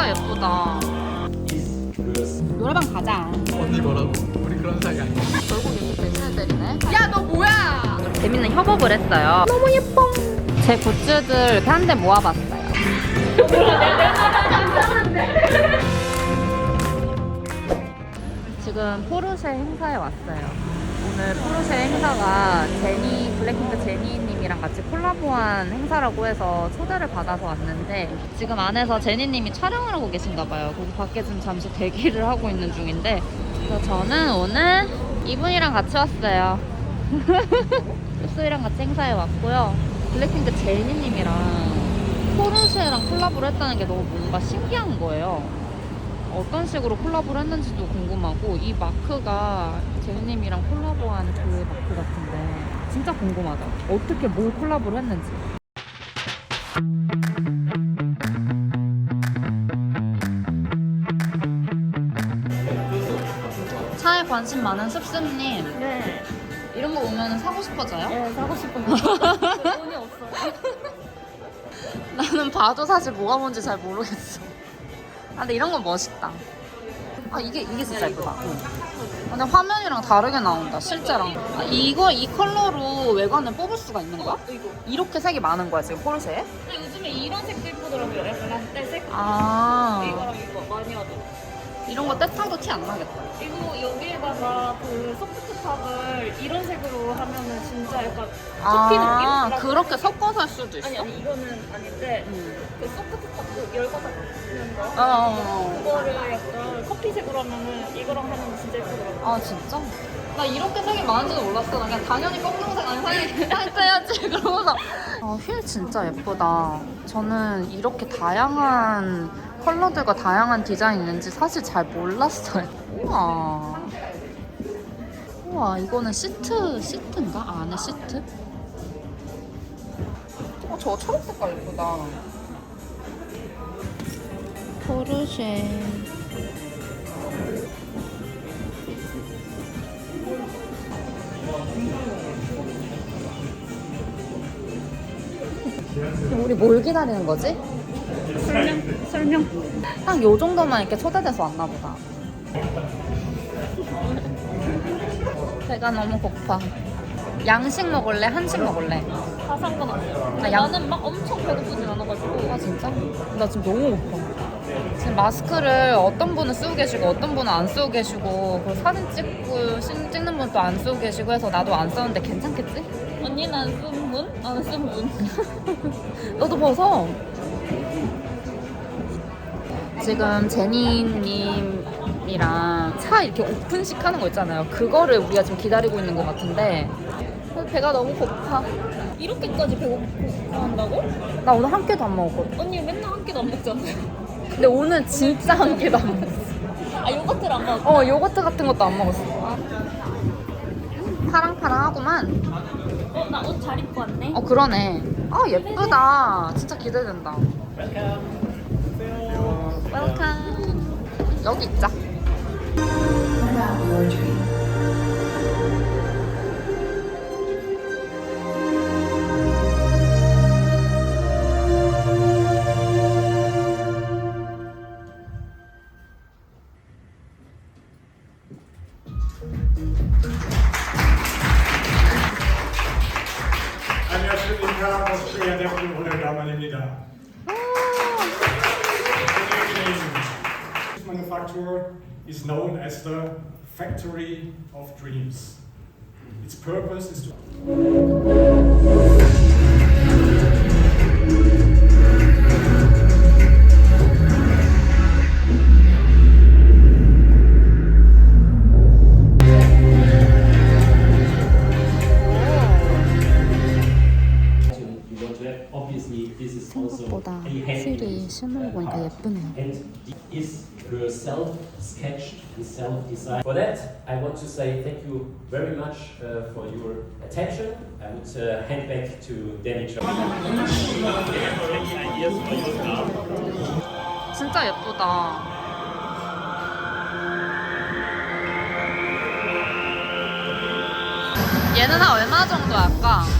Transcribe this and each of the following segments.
진짜 예쁘다. 노래방 가자. 언니 뭐라고? 우리 그런 사이 아니야. 결국에 대신을 때리네. 야, 너 뭐야? 재밌는 협업을 했어요. 너무 예뻐. 제 굿즈들 이렇게 한 대 모아봤어요. 지금 포르쉐 행사에 왔어요. 오늘 포르쉐 행사가 제니, 블랙핑크 제니 님이랑 같이 콜라보한 행사라고 해서 초대를 받아서 왔는데 지금 안에서 제니님이 촬영을 하고 계신가 봐요. 거기 밖에 좀 잠시 대기를 하고 있는 중인데 그래서 저는 오늘 이분이랑 같이 왔어요. 흡수이랑 같이 행사에 왔고요. 블랙핑크 제니님이랑 포르쉐랑 콜라보를 했다는 게 너무 뭔가 신기한 거예요. 어떤 식으로 콜라보를 했는지도 궁금하고 이 마크가 제니님이랑 콜라보한 그 마크 같은데 진짜 궁금하다. 어떻게 뭘 콜라보를 했는지. 차에 관심 많은 습습님 네. 이런 거 보면 사고 싶어져요? 네, 사고 싶은 거. 돈이 없어요. 나는 봐도 사실 뭐가 뭔지 잘 모르겠어. 아, 근데 이런 건 멋있다. 아, 이게, 이게 진짜 예쁘다. 아, 근데 화면이랑 다르게 나온다, 실제랑. 아, 이거, 이 컬러로 외관을 뽑을 수가 있는 거야? 이렇게 색이 많은 거야, 지금 포르쉐에? 근데 요즘에 이런 색도 이쁘더라고요. 약간 라떼 색. 아, 이거랑 이거 많이 하죠. 이런 거 때타도 티 안 나겠다. 이거 여기에다가 그 소프트탑을 이런 색으로 하면은 진짜 약간 커피 아, 느낌? 그렇게 섞어서 할 수도 있어? 아니 아니 이거는 아닌데 음. 그 소프트탑 열고 닫는 거. 어, 어, 어. 그거를 약간 커피색으로 하면은 이거랑 하면 진짜 예쁘더라고요. 아 진짜? 나 이렇게 색이 많은지도 몰랐어. 나 그냥 당연히 검정색 안 사야지 그러고서. 아, 휠 진짜 예쁘다. 저는 이렇게 다양한 컬러들과 다양한 디자인 있는지 사실 잘 몰랐어요. 우와. 우와, 이거는 시트, 시트인가? 안에 시트? 어, 저 초록 색깔 예쁘다. 포르쉐. 우리 뭘 기다리는 거지? 설명 설명. 딱 요 정도만 이렇게 초대돼서 왔나 보다. 배가 너무 고파. 양식 먹을래? 한식 먹을래? 다 상관없어요. 아, 양- 나는 막 엄청 배고프진 않아가지고. 아 진짜? 나 지금 너무 고파. 지금 마스크를 어떤 분은 쓰고 계시고 어떤 분은 안 쓰고 계시고 그리고 사진 찍고 신- 찍는 분또안 쓰고 계시고 해서 나도 안 썼는데 괜찮겠지? 언니는 안쓴 분? 안 쓴 분. 너도 벗어. 지금 제니님이랑 차 이렇게 오픈식 하는 거 있잖아요. 그거를 우리가 지금 기다리고 있는 것 같은데 배가 너무 고파. 이렇게까지 배고파한다고? 나 오늘 한 끼도 안 먹었거든. 언니 맨날 한 끼도 안 먹잖아요. 근데 오늘 진짜 한 끼도 안 먹었어. 아 요거트를 안 먹어. 어, 요거트 같은 것도 안 먹었어. 파랑파랑하구만. 어, 나 옷 잘 입고 왔네. 어, 그러네. 아, 예쁘다. 진짜 기대된다. 웰컴. 여기 있자. Its purpose is to you want to have. Obviously, this is also 생각보다 a handmade 실이 실물을 보니까 part. 예쁘네요. And is her self-sketched and self-designed. For that, I want to say thank you very much uh, for your attention. I would uh, hand back to Danny Cho. 진짜 예쁘다. 얘는 한 얼마 정도 할까?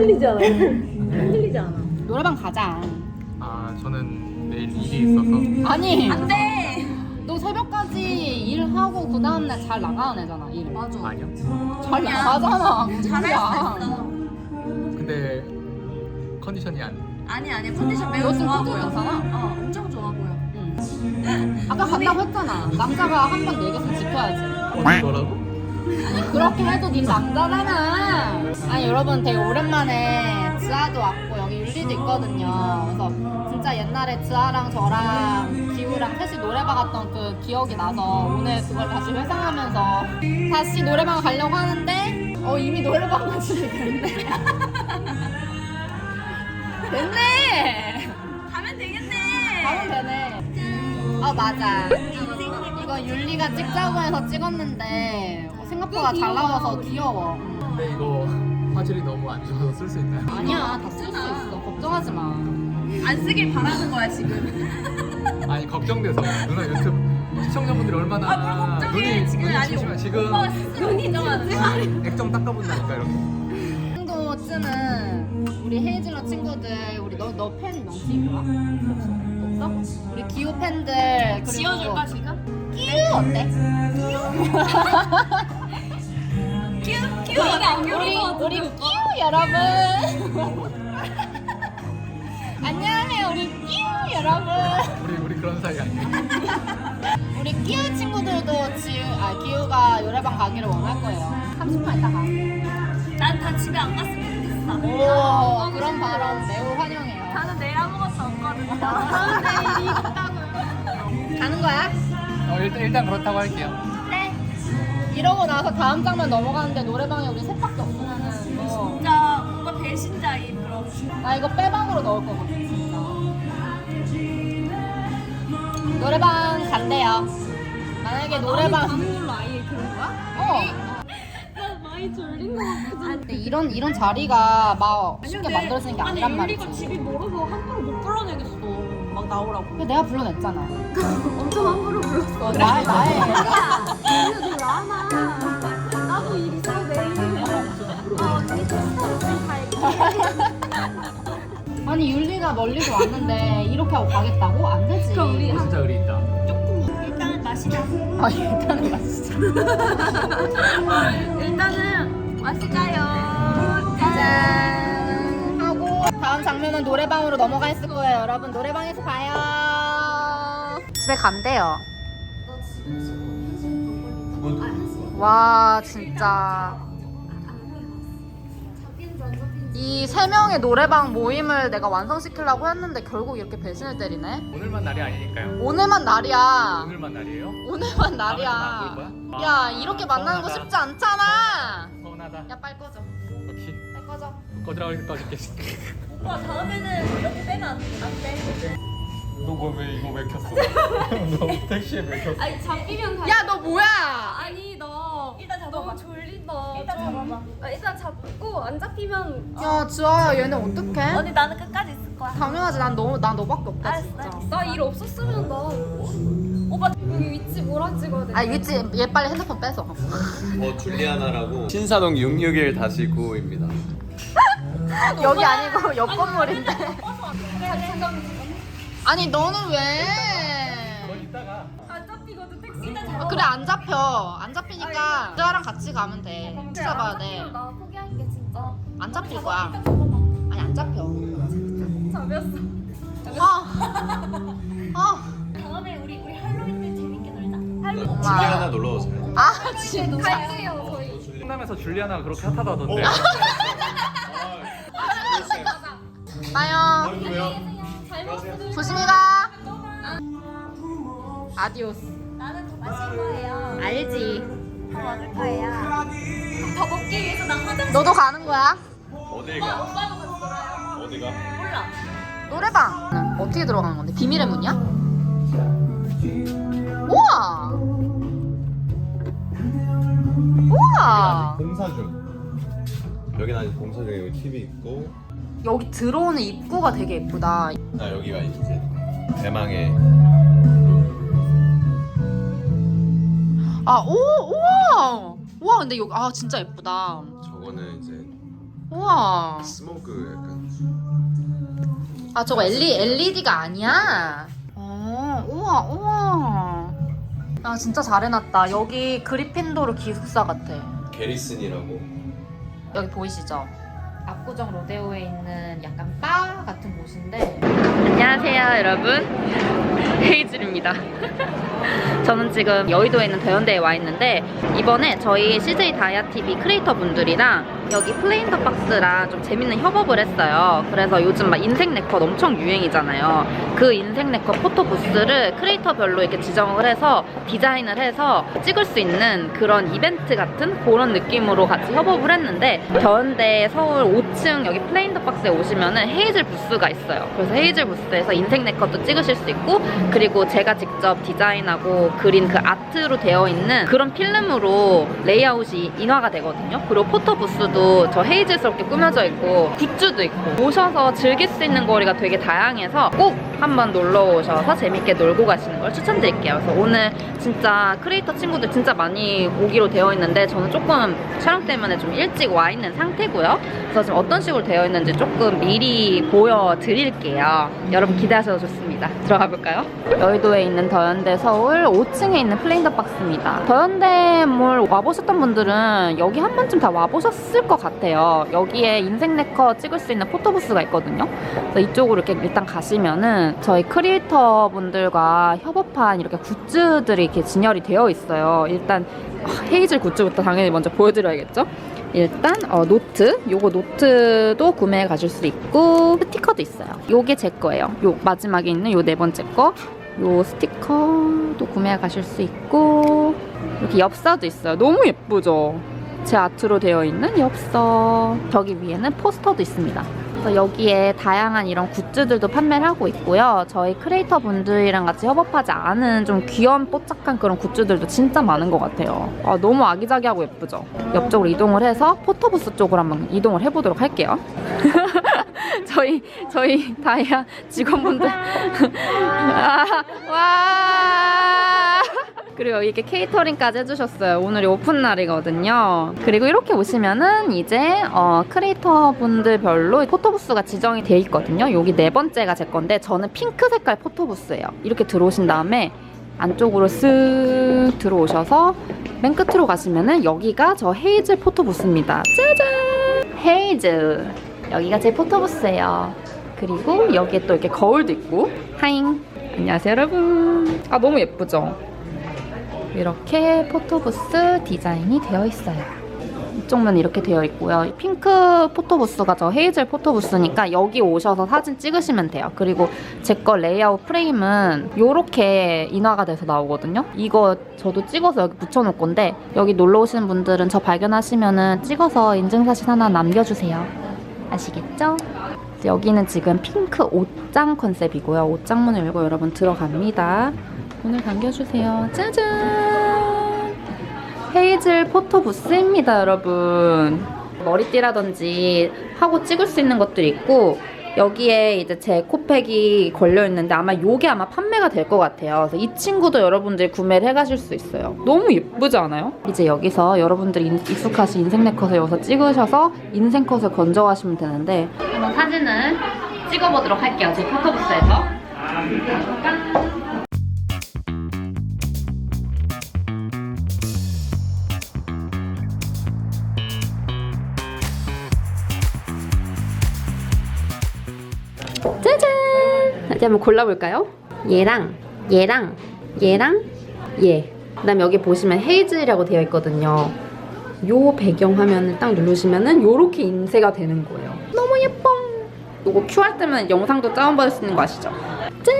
흔들리지 않아. 흔들리지 않아. 노래방 가자. 아 저는 내일 일이 있어서 아니. 안 돼. 너 새벽까지 일하고 그 다음날 잘 나가는 애잖아, 일. 맞아. 아니요. 잘 나가잖아. 잘할 수 있어. 근데 컨디션이 안. 아니 아니 컨디션 너 매우 좋아 보여. 어 엄청 좋아 보여. 응. 아까 간다고 했잖아. 남자가 한 번 얘기했으면 지켜야지. 뭐라고? 아니 그렇게 해도 네 남자잖아. 아니 여러분 되게 오랜만에 지아도 왔고 여기 율리도 있거든요. 그래서 진짜 옛날에 지아랑 저랑 기우랑 셋이 노래방 갔던 그 기억이 나서 오늘 그걸 다시 회상하면서 다시 노래방 가려고 하는데 어 이미 노래방 가시게 됐네. 됐네. 가면 되겠네. 가면 되네. 아 맞아. 이거 율리가 찍자고 해서 찍었는데 어, 생각보다 잘 나와서 귀여워. 음. 근데 이거 화질이 너무 안 좋아서 쓸 수 있나요? 아니야 다 쓸 수 있어. 걱정하지 마. 안 쓰길 바라는 거야 지금. 아니 걱정돼서 누나 유튜브 시청자분들이 얼마나 아, 뭘 걱정해. 눈이 지금 눈이 아니, 침침해 지금 스스로 인정하지. 액정 닦아본다니까 이렇게. 친구 우리 헤이즐러 친구들 우리 너너팬 명칭이 뭐야? 없어? 우리 기호 팬들 그리고 지어줄까 지금? 끼우 어때? 큐 큐. 우리 보여. 우리 끼우 여러분. 안녕하세요 우리 끼우 여러분. 우리 우리 그런 사이 아니에요. 우리 끼우 친구들도 지우 아 기우가 노래방 가기를 원할 거예요. 30분 있다 가. 난다 집에 안 갔으면 좋겠어. 오 그런 발언 매우 환영해요. 나는 내일 아무것도 없거든요. 가는 거야? 어, 일단 일단 그렇다고 할게요. 네. 이러고 나서 다음 장면 넘어가는데 노래방에 우리 셋밖에 없으면은 뭐. 진짜 뭔가 배신자인 그런. 나 이거 빼방으로 넣을 거거든. 노래방 간대요. 만약에 노래방 걸로 아예 그런 거야? 어. 나 많이 졸린 거 같거든. 근데 이런 이런 자리가 막 쉽게 만들어지는 게 아니 율리가 말이지. 집이 멀어서 함부로 못 불러내겠어. 막 나오라고. 근데 내가 불러냈잖아. 엄청 함부로 불렀어. 어, 나의 나의. 그래도 나나. 나도 일 있어 내일. 아 언니 테스트 갈게. 아니 율리가 멀리서 왔는데 이렇게 하고 가겠다고? 안 되지. 그럼 우리 진짜 의리 있다. 일단은 마시자. 아 일단은 마시자. 일단은 마시자요. 짠 다음 장면은 노래방으로 넘어가 있을 거예요 여러분 노래방에서 봐요 집에 간대요 와 진짜 이 세 명의 노래방 모임을 내가 완성시키려고 했는데 결국 이렇게 배신을 때리네 오늘만 날이 아니니까요. 오늘만 날이야 오늘만 날이에요? 오늘만 다음에 날이야 좀안 볼 거야? 야 이렇게 만나는 거 서운하다. 쉽지 않잖아 서운하다. 야 빨리 꺼져 꺼지라고 이렇게 꺼질게. 오빠 다음에는 이렇게 빼면 안, 안 돼. 너왜 이거 왜 켰어? 너 택시에 왜 켰어? 아니 잡히면 다. 야너 뭐야 아니 너 일단 잡아봐. 너무 졸린다. 일단 좀. 잡아봐. 아, 일단 잡고 안 잡히면 야 지아야 얘네 어떡해? 언니 나는 끝까지 있을 거야. 당연하지 난 너무 난 너밖에 없다 알았어, 진짜 알겠어. 나 일 없었으면 나 오빠 여기 위치 뭐라 찍어야 돼? 아 위치 얘 빨리 핸드폰 뺏어 뭐 줄리아나라고 신사동 661-9입니다. 여기 아니고 옆 건물인데 아니 너는 왜 안 잡히거든 택시. 아, 잡아봐. 그래 안 잡혀 안 잡히니까 지아랑 같이 가면 돼 찾아봐야 나 포기할게 진짜. 돼안 잡힐 거야 아니 안 잡혀 잡혔어. 아, 아, 다음에 우리 우리 할로윈 때 재밌게 놀자. 할로윈. 줄리아나 놀러 오세요. 아 진짜 갈게요 저희. 충남에서 줄리아나가 그렇게 핫하다던데. 봐요. 조심히 가 아디오스 나는 더 마실 거예요. 알지 더 먹을 거예요. 더 먹기 위해서 나 화장실. 너도 가는 거야 어딜 가? 오빠도 갔어요. 어디 가? 몰라. 노래방 어떻게 들어가는 건데 비밀의 문이야? 우와 우와 공사 중. 여긴 아직 공사 중이고 TV 있고 여기 들어오는 입구가 되게 예쁘다 나 여기가 이제 대망의 아 오 우와 와 근데 여기 아 진짜 예쁘다. 저거는 이제 우와. 스모그 약간 아 저거 LED, LED가 아니야? 어, 우와 우와. 아 진짜 잘 해놨다. 여기 그리핀도르 기숙사 같아. 게리슨이라고 여기 보이시죠? 압구정 로데오에 있는 약간 바 같은 곳인데. 안녕하세요 여러분. 헤이즐입니다. 저는 지금 여의도에 있는 대연대에 와 있는데 이번에 저희 CJ 다이아TV 크리에이터 분들이랑 여기 플레인 더 박스랑 좀 재밌는 협업을 했어요 그래서 요즘 막 인생 네컷 엄청 유행이잖아요 그 인생 네컷 포토 부스를 크리에이터별로 이렇게 지정을 해서 디자인을 해서 찍을 수 있는 그런 이벤트 같은 그런 느낌으로 같이 협업을 했는데 더현대 서울 5층 여기 플레인 더 박스에 오시면은 헤이즐 부스가 있어요. 그래서 헤이즐 부스에서 인생 네컷도 찍으실 수 있고 그리고 제가 직접 디자인하고 그린 그 아트로 되어 있는 그런 필름으로 레이아웃이 인화가 되거든요. 그리고 포토 부스도 저 헤이즐스럽게 꾸며져 있고 굿즈도 있고 오셔서 즐길 수 있는 거리가 되게 다양해서 꼭 한번 놀러 오셔서 재밌게 놀고 가시는 걸 추천드릴게요. 그래서 오늘 진짜 크리에이터 친구들 진짜 많이 오기로 되어 있는데 저는 조금 촬영 때문에 좀 일찍 와 있는 상태고요. 그래서 지금 어떤 식으로 되어 있는지 조금 미리 보여드릴게요. 여러분 기대하셔도 좋습니다. 들어가 볼까요? 여의도에 있는 더현대 서울 5층에 있는 플레인더 박스입니다. 더현대몰 와보셨던 분들은 여기 한 번쯤 다 와보셨을 것 같아요. 여기에 인생 네컷 찍을 수 있는 포토부스가 있거든요. 그래서 이쪽으로 이렇게 일단 가시면은 저희 크리에이터 분들과 협업한 이렇게 굿즈들이 이렇게 진열이 되어 있어요. 일단 아, 헤이즐 굿즈부터 당연히 먼저 보여드려야겠죠? 일단 어, 노트. 요거 노트도 구매해 가실 수 있고 스티커도 있어요. 요게 제 거예요. 요 마지막에 있는 요 네 번째 거 요 스티커도 구매해 가실 수 있고 이렇게 엽서도 있어요. 너무 예쁘죠? 제 아트로 되어 있는 엽서. 저기 위에는 포스터도 있습니다 그래서 여기에 다양한 이런 굿즈들도 판매를 하고 있고요. 저희 크리에이터 분들이랑 같이 협업하지 않은 좀 귀여운 뽀짝한 그런 굿즈들도 진짜 많은 것 같아요. 아, 너무 아기자기하고 예쁘죠? 옆쪽으로 이동을 해서 포토부스 쪽으로 한번 이동을 해보도록 할게요. 저희 저희 다이아 직원분들 아, 와 그리고 이렇게 케이터링까지 해주셨어요. 오늘이 오픈 날이거든요. 그리고 이렇게 오시면은 이제 어, 크리에이터 분들별로 포토부스가 지정이 돼 있거든요. 여기 네 번째가 제 건데 저는 핑크 색깔 포토부스예요. 이렇게 들어오신 다음에 안쪽으로 쓱 들어오셔서 맨 끝으로 가시면은 여기가 저 헤이즐 포토부스입니다. 짜잔! 헤이즐. 여기가 제 포토부스예요. 그리고 여기에 또 이렇게 거울도 있고 하잉. 안녕하세요 여러분. 아 너무 예쁘죠? 이렇게 포토부스 디자인이 되어 있어요. 이쪽면 이렇게 되어 있고요. 핑크 포토부스가 저 헤이즐 포토부스니까 여기 오셔서 사진 찍으시면 돼요. 그리고 제 거 레이아웃 프레임은 이렇게 인화가 돼서 나오거든요. 이거 저도 찍어서 여기 붙여놓을 건데 여기 놀러 오시는 분들은 저 발견하시면은 찍어서 인증사진 하나 남겨주세요. 아시겠죠? 여기는 지금 핑크 옷장 컨셉이고요. 옷장 문을 열고 여러분 들어갑니다. 문을 당겨주세요. 짜잔! 헤이즐 포토 부스입니다, 여러분. 머리띠라든지 하고 찍을 수 있는 것들이 있고 여기에 이제 제 코팩이 걸려 있는데 아마 요게 아마 판매가 될 것 같아요. 그래서 이 친구도 여러분들이 구매를 해가실 수 있어요. 너무 예쁘지 않아요? 이제 여기서 여러분들이 인- 익숙하신 인생 네 컷을 여기서 찍으셔서 인생 컷을 건져가시면 되는데 한번 사진을 찍어보도록 할게요. 제 포토부스에서. 짜 이제 한번 골라볼까요? 얘랑 얘랑 얘랑 얘. 그다음 여기 보시면 헤이즐이라고 되어 있거든요. 요 배경 화면을 딱 누르시면은 요렇게 인쇄가 되는 거예요. 너무 예뻐. 요거 QR 뜨면 영상도 다운받을 수 있는 거 아시죠? 짠!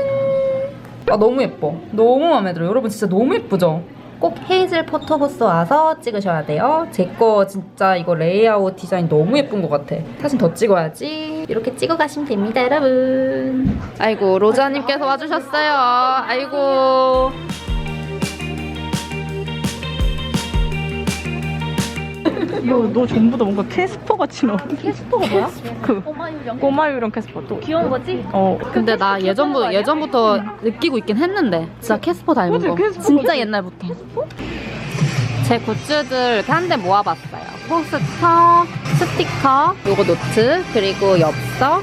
아 너무 예뻐. 너무 마음에 들어요. 여러분 진짜 너무 예쁘죠? 꼭 헤이즐 포토부스 와서 찍으셔야 돼요. 제 거 진짜 이거 레이아웃 디자인 너무 예쁜 것 같아. 사진 더 찍어야지. 이렇게 찍어 가시면 됩니다, 여러분. 아이고 로자님께서 와주셨어요. 아이고. 이거 너 전부 다 뭔가 캐스퍼 같이 나오는 캐스퍼가 뭐야? 그 꼬마유령 캐스퍼 또 귀여운 거지? 어. 근데 나 예전부터 예전부터 느끼고 있긴 했는데 진짜 캐스퍼 닮은 거 캐스퍼 진짜. 옛날부터 제 굿즈들 이렇게 한 대 모아봤어요. 포스터, 스티커, 요거 노트, 그리고 엽서,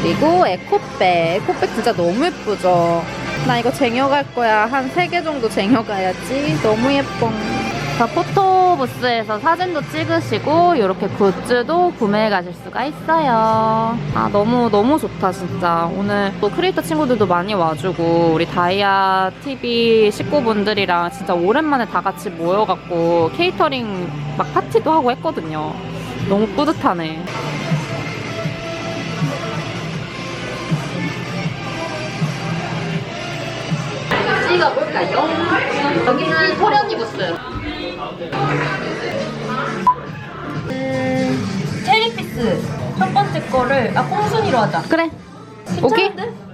그리고 에코백. 에코백 진짜 너무 예쁘죠? 나 이거 쟁여갈 거야. 한세개 정도 쟁여가야지. 너무 예뻐. 자, 포토부스에서 사진도 찍으시고 이렇게 굿즈도 구매해 가실 수가 있어요. 아 너무 너무 좋다 진짜. 오늘 또 크리에이터 친구들도 많이 와주고 우리 다이아 TV 식구분들이랑 진짜 오랜만에 다 같이 모여갖고 케이터링 막 파티도 하고 했거든요. 너무 뿌듯하네. 찍어볼까요? 여기는 소련이 부스. 체리피스 첫 번째 거를 아 꽁순이로 하자. 그래. 오케이.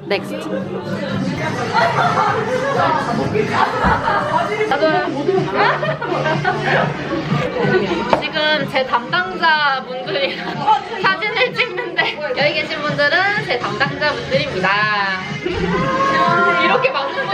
넥스트. 지금 제 담당자 분들이랑 사진을 찍는데 여기 계신 분들은 제 담당자 분들입니다. 이렇게 많은 분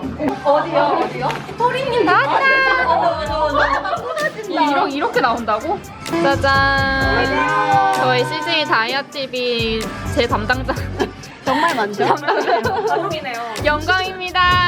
어디요? 어디요? 소리님 나왔다. 이렇게 이렇게 나온다고? 짜잔. 저희 CJ 다이아 TV 제 담당자. 정말 많죠? 담당자. 영광입니다.